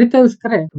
ಪ್ರೀತ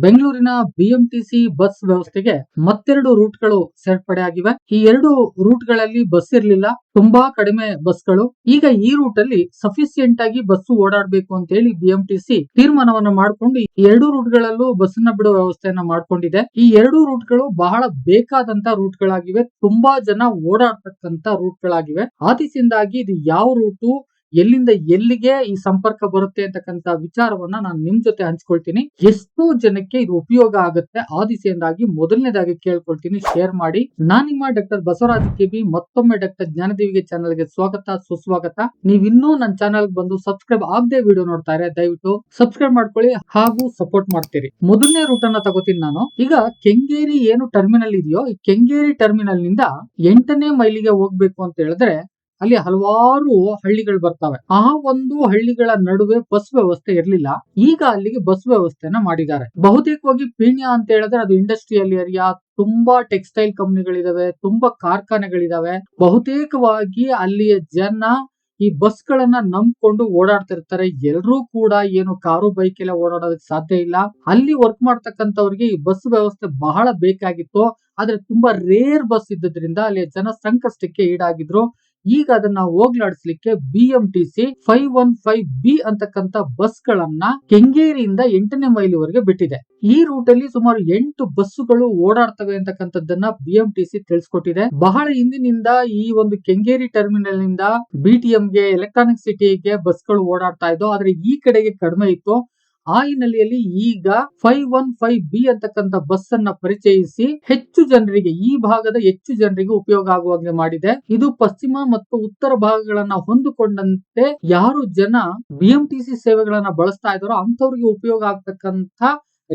ಬೆಂಗಳೂರಿನ BMTC bus ವ್ಯವಸ್ಥೆಗೆ ಮತ್ತೆರಡು ರೂಟ್ಗಳು ಸೇರ್ಪಡೆ ಆಗಿವೆ. ಈ ಎರಡು ರೂಟ್ಗಳಲ್ಲಿ ಬಸ್ ಇರಲಿಲ್ಲ. ತುಂಬಾ ಕಡಿಮೆ ಬಸ್ಗಳು. ಈಗ ಈ ರೂಟ್ ಅಲ್ಲಿ ಸಫಿಸಿಯೆಂಟ್ ಆಗಿ ಬಸ್ ಓಡಾಡಬೇಕು ಅಂತ ಹೇಳಿ ಬಿಎಂಟಿಸಿ ತೀರ್ಮಾನವನ್ನ ಮಾಡಿಕೊಂಡು ಈ ಎರಡು ರೂಟ್ಗಳಲ್ಲೂ ನ ಬಿಡೋ ವ್ಯವಸ್ಥೆಯನ್ನ ಮಾಡ್ಕೊಂಡಿದೆ. ಈ ಎರಡು ರೂಟ್ಗಳು ಬಹಳ ಬೇಕಾದಂತ ರೂಟ್ಗಳಾಗಿವೆ. ತುಂಬಾ ಜನ ಓಡಾಡ್ತಕ್ಕಂತ ರೂಟ್ಗಳಾಗಿವೆ. ಗಳಾಗಿವೆ ದಿಸೆಯಿಂದಾಗಿ ಇದು ಯಾವ ರೂಟು ಎಲ್ಲಿಂದ ಎಲ್ಲಿಗೆ ಈ ಸಂಪರ್ಕ ಬರುತ್ತೆ ಅಂತಕ್ಕಂತ ವಿಚಾರವನ್ನ ನಾನು ನಿಮ್ ಜೊತೆ ಹಂಚ್ಕೊಳ್ತೀನಿ. ಎಷ್ಟು ಜನಕ್ಕೆ ಇದು ಉಪಯೋಗ ಆಗುತ್ತೆ. ಆ ದಿಸೆಯಿಂದಾಗಿ ಮೊದಲನೇದಾಗಿ ಕೇಳ್ಕೊಳ್ತೀನಿ ಶೇರ್ ಮಾಡಿ. ನಾನು ನಿಮ್ಮ ಡಾಕ್ಟರ್ ಬಸವರಾಜ್ ಕೆಬಿ ಮತ್ತೊಮ್ಮೆ ಡಾಕ್ಟರ್ ಜ್ಞಾನದೇವಿಗೆ ಚಾನಲ್ಗೆ ಸ್ವಾಗತ, ಸುಸ್ವಾಗತ. ನೀವಿನ್ನೂ ನನ್ನ ಚಾನಲ್ ಬಂದು ಸಬ್ಸ್ಕ್ರೈಬ್ ಆಗದೆ ವಿಡಿಯೋ ನೋಡ್ತಾ ಇದ್ರೆ ದಯವಿಟ್ಟು ಸಬ್ಸ್ಕ್ರೈಬ್ ಮಾಡ್ಕೊಳ್ಳಿ ಹಾಗೂ ಸಪೋರ್ಟ್ ಮಾಡ್ತೀರಿ. ಮೊದಲನೇ ರೂಟ್ ಅನ್ನ ತಗೋತೀನಿ ನಾನು. ಈಗ ಕೆಂಗೇರಿ ಏನು ಟರ್ಮಿನಲ್ ಇದೆಯೋ, ಈ ಕೆಂಗೇರಿ ಟರ್ಮಿನಲ್ನಿಂದ ಎಂಟನೇ ಮೈಲಿಗೆ ಹೋಗ್ಬೇಕು ಅಂತ ಹೇಳಿದ್ರೆ ಅಲ್ಲಿ ಹಲವಾರು ಹಳ್ಳಿಗಳು ಬರ್ತವೆ. ಆ ಒಂದು ಹಳ್ಳಿಗಳ ನಡುವೆ ಬಸ್ ವ್ಯವಸ್ಥೆ ಇರಲಿಲ್ಲ. ಈಗ ಅಲ್ಲಿಗೆ ಬಸ್ ವ್ಯವಸ್ಥೆನ ಮಾಡಿದ್ದಾರೆ. ಬಹುತೇಕವಾಗಿ ಪೀಣ್ಯ ಅಂತ ಹೇಳಿದ್ರೆ ಅದು ಇಂಡಸ್ಟ್ರಿಯಲ್ ಏರಿಯಾ, ತುಂಬಾ ಟೆಕ್ಸ್ಟೈಲ್ ಕಂಪನಿಗಳಿದಾವೆ, ತುಂಬಾ ಕಾರ್ಖಾನೆಗಳಿದಾವೆ. ಬಹುತೇಕವಾಗಿ ಅಲ್ಲಿಯ ಜನ ಈ ಬಸ್ ಗಳನ್ನ ನಂಬ್ಕೊಂಡು ಓಡಾಡ್ತಿರ್ತಾರೆ. ಎಲ್ಲರೂ ಕೂಡ ಏನು ಕಾರು, ಬೈಕ್ ಎಲ್ಲ ಓಡಾಡೋದಕ್ಕೆ ಸಾಧ್ಯ ಇಲ್ಲ. ಅಲ್ಲಿ ವರ್ಕ್ ಮಾಡ್ತಕ್ಕಂಥವ್ರಿಗೆ ಈ ಬಸ್ ವ್ಯವಸ್ಥೆ ಬಹಳ ಬೇಕಾಗಿತ್ತು. ಆದ್ರೆ ತುಂಬಾ ರೇರ್ ಬಸ್ ಇದ್ದದ್ರಿಂದ ಅಲ್ಲಿ ಜನ ಸಂಕಷ್ಟಕ್ಕೆ ಈಡಾಗಿದ್ರು. ಈಗ ಅದನ್ನ ಹೋಗ್ಲಾಡಿಸ್ಲಿಕ್ಕೆ B M T C five one five B ಅಂತಕ್ಕಂತ bus ಗಳನ್ನ ಕೆಂಗೇರಿಯಿಂದ ಎಂಟನೇ ಮೈಲಿವರೆಗೆ ಬಿಟ್ಟಿದೆ. ಈ ರೂಟ್ ಅಲ್ಲಿ ಸುಮಾರು ಎಂಟು ಬಸ್ಸುಗಳು ಓಡಾಡ್ತವೆ ಅಂತಕ್ಕಂಥದ್ದನ್ನ ಬಿ ಎಂ ಟಿ ಸಿ ತಿಳಿಸ್ಕೊಟ್ಟಿದೆ. ಬಹಳ ಹಿಂದಿನಿಂದ ಈ ಒಂದು ಕೆಂಗೇರಿ ಟರ್ಮಿನಲ್ನಿಂದ ಬಿ ಟಿ ಗೆ ಎಲೆಕ್ಟ್ರಾನಿಕ್ ಸಿಟಿಗೆ ಬಸ್ಗಳು ಓಡಾಡ್ತಾ ಇದ್ದವು. ಆದ್ರೆ ಈ ಕಡೆಗೆ ಕಡಿಮೆ ಇತ್ತು. ಆ ಹಿನ್ನೆಲೆಯಲ್ಲಿ ಈಗ ಫೈವ್ ಒನ್ ಫೈವ್ ಬಿ ಅಂತಕ್ಕಂಥ ಬಸ್ ಅನ್ನ ಪರಿಚಯಿಸಿ ಹೆಚ್ಚು ಜನರಿಗೆ, ಈ ಭಾಗದ ಹೆಚ್ಚು ಜನರಿಗೆ ಉಪಯೋಗ ಆಗುವಂಗೆ ಮಾಡಿದೆ. ಇದು ಪಶ್ಚಿಮ ಮತ್ತು ಉತ್ತರ ಭಾಗಗಳನ್ನ ಹೊಂದಿಕೊಂಡಂತೆ ಯಾರು ಜನ ಬಿಎಂಟಿಸಿ ಸೇವೆಗಳನ್ನ ಬಳಸ್ತಾ ಇದಾರೋ ಅಂತವ್ರಿಗೆ ಉಪಯೋಗ ಆಗ್ತಕ್ಕಂಥ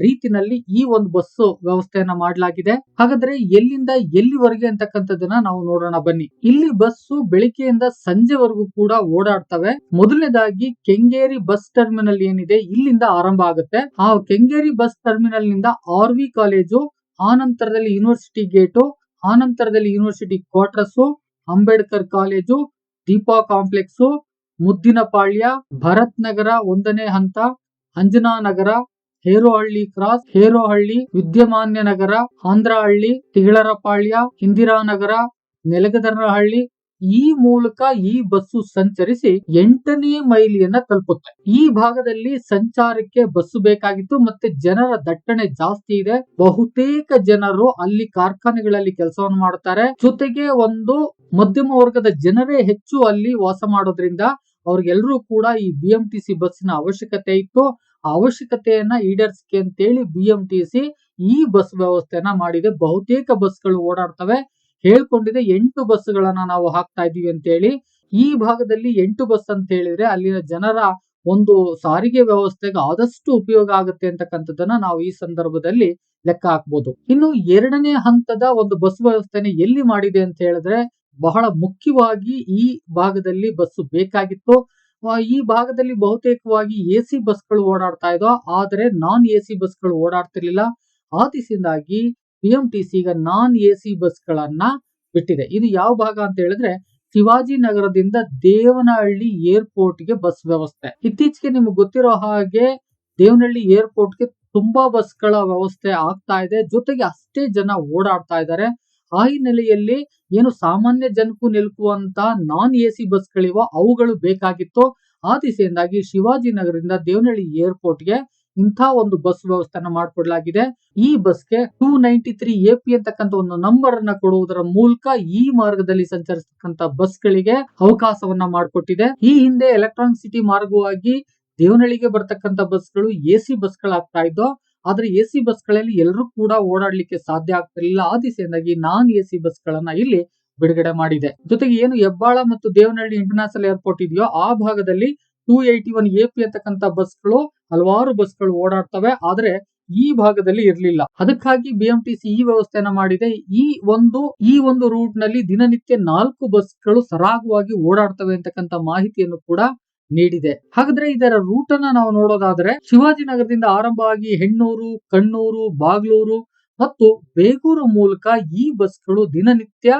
ರೀತಿನಲ್ಲಿ ಈ ಒಂದು ಬಸ್ ವ್ಯವಸ್ಥೆಯನ್ನ ಮಾಡಲಾಗಿದೆ. ಹಾಗಾದ್ರೆ ಎಲ್ಲಿಂದ ಎಲ್ಲಿವರೆಗೆ ಅಂತಕ್ಕಂಥದ್ದನ್ನ ನಾವು ನೋಡೋಣ ಬನ್ನಿ. ಇಲ್ಲಿ ಬಸ್ಸು ಬೆಳಿಗ್ಗೆಯಿಂದ ಸಂಜೆವರೆಗೂ ಕೂಡ ಓಡಾಡ್ತವೆ. ಮೊದಲನೇದಾಗಿ ಕೆಂಗೇರಿ ಬಸ್ ಟರ್ಮಿನಲ್ ಏನಿದೆ ಇಲ್ಲಿಂದ ಆರಂಭ ಆಗುತ್ತೆ. ಆ ಕೆಂಗೇರಿ ಬಸ್ ಟರ್ಮಿನಲ್ನಿಂದ ಆರ್ ವಿ ಕಾಲೇಜು ಆನಂತರದಲ್ಲಿ university gate ಆನಂತರದಲ್ಲಿ university quarters, Ambedkar college, Deepa complex, Muddinapalya Bharath Nagara ಒಂದನೇ ಹಂತ ಅಂಜನಾ ನಗರ ಹೇರೋಹಳ್ಳಿ ಕ್ರಾಸ್ ಹೇರೋಹಳ್ಳಿ, ವಿದ್ಯಮಾನ್ಯ ನಗರ, ಆಂಧ್ರಹಳ್ಳಿ, ತಿಗಳರಪಾಳ್ಯ, ಇಂದಿರಾನಗರ ನೆಲಗದರಹಳ್ಳಿ ಈ ಮೂಲಕ ಈ ಬಸ್ಸು ಸಂಚರಿಸಿ ಎಂಟನೇ ಮೈಲಿಯನ್ನ ತಲುಪುತ್ತೆ. ಈ ಭಾಗದಲ್ಲಿ ಸಂಚಾರಕ್ಕೆ ಬಸ್ಸು ಬೇಕಾಗಿತ್ತು ಮತ್ತೆ ಜನರ ದಟ್ಟಣೆ ಜಾಸ್ತಿ ಇದೆ. ಬಹುತೇಕ ಜನರು ಅಲ್ಲಿ ಕಾರ್ಖಾನೆಗಳಲ್ಲಿ ಕೆಲಸವನ್ನು ಮಾಡುತ್ತಾರೆ. ಜೊತೆಗೆ ಒಂದು ಮಧ್ಯಮ ವರ್ಗದ ಜನರೇ ಹೆಚ್ಚು ಅಲ್ಲಿ ವಾಸ ಮಾಡೋದ್ರಿಂದ ಅವ್ರಿಗೆಲ್ಲರೂ ಕೂಡ ಈ ಬಿ ಎಂ ಟಿ ಸಿ ಬಸ್ಸಿನ ಅವಶ್ಯಕತೆ ಇತ್ತು. ಅವಶ್ಯಕತೆಯನ್ನ ಈಡೇರಿಸಕ್ಕೆ ಅಂತೇಳಿ ಬಿ ಎಂ ಟಿ ಸಿ ಈ ಬಸ್ ವ್ಯವಸ್ಥೆನ ಮಾಡಿದೆ. ಬಹುತೇಕ ಬಸ್ಗಳು ಓಡಾಡ್ತವೆ. ಹೇಳ್ಕೊಂಡಿದೆ ಎಂಟು ಬಸ್ಗಳನ್ನ ನಾವು ಹಾಕ್ತಾ ಇದೀವಿ ಅಂತ ಹೇಳಿ ಈ ಭಾಗದಲ್ಲಿ ಎಂಟು ಬಸ್ ಅಂತ ಹೇಳಿದ್ರೆ ಅಲ್ಲಿನ ಜನರ ಒಂದು ಸಾರಿಗೆ ವ್ಯವಸ್ಥೆಗೆ ಆದಷ್ಟು ಉಪಯೋಗ ಆಗುತ್ತೆ ಅಂತಕ್ಕಂಥದ್ದನ್ನ ನಾವು ಈ ಸಂದರ್ಭದಲ್ಲಿ ಲೆಕ್ಕ ಹಾಕ್ಬೋದು. ಇನ್ನು ಎರಡನೇ ಹಂತದ ಒಂದು ಬಸ್ ವ್ಯವಸ್ಥೆನೆ ಎಲ್ಲಿ ಮಾಡಿದೆ ಅಂತ ಹೇಳಿದ್ರೆ ಬಹಳ ಮುಖ್ಯವಾಗಿ ಈ ಭಾಗದಲ್ಲಿ ಬಸ್ ಬೇಕಾಗಿತ್ತು. ಈ ಭಾಗದಲ್ಲಿ ಬಹುತೇಕವಾಗಿ ಎ ಸಿ ಬಸ್ಗಳು ಓಡಾಡ್ತಾ ಇದ್ದೋ, ಆದರೆ ನಾನ್ ಎ ಸಿ ಬಸ್ಗಳು ಓಡಾಡ್ತಿರ್ಲಿಲ್ಲ. ಆ ದಿಸೆಯಿಂದಾಗಿ ಬಿ ಎಂ ಟಿ ಸಿ ಈಗ ನಾನ್ ಎ ಸಿ ಬಸ್ಗಳನ್ನ ಬಿಟ್ಟಿದೆ. ಇದು ಯಾವ ಭಾಗ ಅಂತ ಹೇಳಿದ್ರೆ ಶಿವಾಜಿ ನಗರದಿಂದ ದೇವನಹಳ್ಳಿ ಏರ್ಪೋರ್ಟ್ಗೆ ಬಸ್ ವ್ಯವಸ್ಥೆ. ಇತ್ತೀಚೆಗೆ ನಿಮ್ಗೆ ಗೊತ್ತಿರೋ ಹಾಗೆ ದೇವನಹಳ್ಳಿ ಏರ್ಪೋರ್ಟ್ಗೆ ತುಂಬಾ ಬಸ್ಗಳ ವ್ಯವಸ್ಥೆ ಆಗ್ತಾ ಇದೆ. ಜೊತೆಗೆ ಅಷ್ಟೇ ಜನ ಓಡಾಡ್ತಾ ಇದ್ದಾರೆ. ಆ ಹಿನ್ನೆಲೆಯಲ್ಲಿ ಏನು ಸಾಮಾನ್ಯ ಜನಕ್ಕೂ ನಿಲ್ಕುವಂತ ನಾನ್ ಎ ಸಿ ಬಸ್ಗಳಿವೋ ಅವುಗಳು ಬೇಕಾಗಿತ್ತು ಆ ದಿಸೆಯಿಂದಾಗಿ ಶಿವಾಜಿ ನಗರದಿಂದ ದೇವನಹಳ್ಳಿ ಏರ್ಪೋರ್ಟ್ಗೆ ಇಂಥ ಒಂದು ಬಸ್ ವ್ಯವಸ್ಥೆನ ಮಾಡಿಕೊಡ್ಲಾಗಿದೆ. ಈ ಬಸ್ಗೆ two ninety three A P ಅಂತಕ್ಕಂಥ ಒಂದು ನಂಬರ್ ಅನ್ನ ಕೊಡುವುದರ ಮೂಲಕ ಈ ಮಾರ್ಗದಲ್ಲಿ ಸಂಚರಿಸತಕ್ಕಂತ ಬಸ್ಗಳಿಗೆ ಅವಕಾಶವನ್ನ ಮಾಡಿಕೊಟ್ಟಿದೆ. ಈ ಹಿಂದೆ ಎಲೆಕ್ಟ್ರಾನಿಕ್ ಸಿಟಿ ಮಾರ್ಗವಾಗಿ ದೇವನಹಳ್ಳಿಗೆ ಬರ್ತಕ್ಕಂಥ ಬಸ್ಗಳು ಎ ಸಿ ಬಸ್ಗಳಾಗ್ತಾ ಇದ್ದೋ ಆದ್ರೆ ಎ ಸಿ ಬಸ್ಗಳಲ್ಲಿ ಎಲ್ಲರೂ ಕೂಡ ಓಡಾಡ್ಲಿಕ್ಕೆ ಸಾಧ್ಯ ಆಗ್ತಿರಲಿಲ್ಲ ಆ ದಿಸೆಯಿಂದಾಗಿ ನಾನ್ ಎ ಸಿ ಬಸ್ಗಳನ್ನ ಇಲ್ಲಿ ಬಿಡುಗಡೆ ಮಾಡಿದೆ. ಜೊತೆಗೆ ಏನು ಹೆಬ್ಬಾಳ ಮತ್ತು ದೇವನಹಳ್ಳಿ ಇಂಟರ್ನ್ಯಾಷನಲ್ ಏರ್ಪೋರ್ಟ್ ಇದೆಯೋ ಆ ಭಾಗದಲ್ಲಿ two eighty one A P ಅಂತಕ್ಕಂಥ ಬಸ್ಗಳು, ಹಲವಾರು ಬಸ್ಗಳು ಓಡಾಡ್ತವೆ. ಆದ್ರೆ ಈ ಭಾಗದಲ್ಲಿ ಇರಲಿಲ್ಲ. ಅದಕ್ಕಾಗಿ ಬಿಎಂಟಿಸಿ ಈ ವ್ಯವಸ್ಥೆಯನ್ನ ಮಾಡಿದೆ. ಈ ಒಂದು ಈ ಒಂದು ರೂಟ್ನಲ್ಲಿ ದಿನನಿತ್ಯ ನಾಲ್ಕು ಬಸ್ಗಳು ಸರಾಗವಾಗಿ ಓಡಾಡ್ತವೆ ಅಂತಕ್ಕಂಥ ಮಾಹಿತಿಯನ್ನು ಕೂಡ ನೀಡಿದೆ. ಹಾಗಾದ್ರೆ ಇದರ ರೂಟ್ ಅನ್ನ ನಾವು ನೋಡೋದಾದ್ರೆ ಶಿವಾಜಿನಗರದಿಂದ ಆರಂಭ ಆಗಿ ಹೆಣ್ಣೂರು, ಕಣ್ಣೂರು, ಬಾಗ್ಲೂರು ಮತ್ತು ಬೇಗೂರು ಮೂಲಕ ಈ ಬಸ್ಗಳು ದಿನನಿತ್ಯ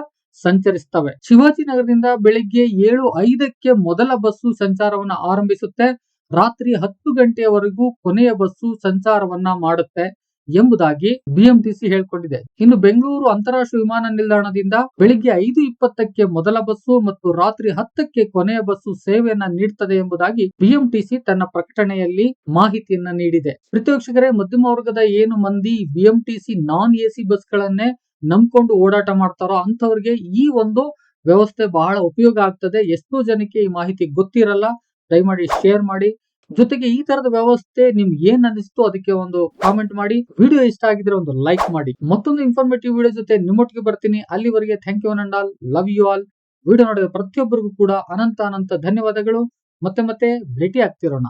ಸಂಚರಿಸ್ತವೆ. ಶಿವಾಜಿನಗರದಿಂದ ಬೆಳಿಗ್ಗೆ ಏಳು ಐದಕ್ಕೆ ಮೊದಲ ಬಸ್ಸು ಸಂಚಾರವನ್ನ ಆರಂಭಿಸುತ್ತೆ. ರಾತ್ರಿ ಹತ್ತು ಗಂಟೆಯವರೆಗೂ ಕೊನೆಯ ಬಸ್ಸು ಸಂಚಾರವನ್ನ ಮಾಡುತ್ತೆ. ಎಂಬುದಾಗಿ ಬಿಎಂಟಿಸಿ ಹೇಳಿಕೊಂಡಿದೆ. ಇನ್ನು ಬೆಂಗಳೂರು ಅಂತಾರಾಷ್ಟ್ರೀಯ ವಿಮಾನ ನಿಲ್ದಾಣದಿಂದ ಬೆಳಿಗ್ಗೆ ಐದು ಇಪ್ಪತ್ತಕ್ಕೆ ಮೊದಲ ಬಸ್ಸು ಮತ್ತು ರಾತ್ರಿ ಹತ್ತಕ್ಕೆ ಕೊನೆಯ ಬಸ್ಸು ಸೇವೆಯನ್ನ ನೀಡುತ್ತದೆ ಎಂಬುದಾಗಿ ಬಿಎಂಟಿಸಿ ತನ್ನ ಪ್ರಕಟಣೆಯಲ್ಲಿ ಮಾಹಿತಿಯನ್ನ ನೀಡಿದೆ. ಪ್ರತಿಪಕ್ಷಕರೇ ಮಧ್ಯಮ ವರ್ಗದ ಏನು ಮಂದಿ ಬಿಎಂಟಿಸಿ ನಾನ್ ಎಸಿ ಬಸ್ಗಳನ್ನೇ ನಂಬ್ಕೊಂಡು ಓಡಾಟ ಮಾಡ್ತಾರೋ ಅಂತವರಿಗೆ ಈ ಒಂದು ವ್ಯವಸ್ಥೆ ಬಹಳ ಉಪಯೋಗ ಆಗ್ತದೆ. ಎಷ್ಟೋ ಜನಕ್ಕೆ ಈ ಮಾಹಿತಿ ಗೊತ್ತಿರಲ್ಲ. ದಯಮಾಡಿ ಶೇರ್ ಮಾಡಿ. ಜೊತೆಗೆ ಈ ತರದ ವ್ಯವಸ್ಥೆ ನಿಮ್ಗೆ ಏನ್ ಅನಿಸ್ತು ಅದಕ್ಕೆ ಒಂದು ಕಾಮೆಂಟ್ ಮಾಡಿ. ವಿಡಿಯೋ ಇಷ್ಟ ಆಗಿದ್ರೆ ಒಂದು ಲೈಕ್ ಮಾಡಿ. ಮತ್ತೊಂದು ಇನ್ಫಾರ್ಮೇಟಿವ್ ವಿಡಿಯೋ ಜೊತೆ ನಿಮ್ಮೊಟ್ಟಿಗೆ ಬರ್ತೀನಿ. ಅಲ್ಲಿವರೆಗೆ thank you and all love you all video ನೋಡಿದ ಪ್ರತಿಯೊಬ್ಬರಿಗೂ ಕೂಡ ಅನಂತ ಅನಂತ ಧನ್ಯವಾದಗಳು. ಮತ್ತೆ ಮತ್ತೆ ಭೇಟಿ ಆಗ್ತಿರೋಣ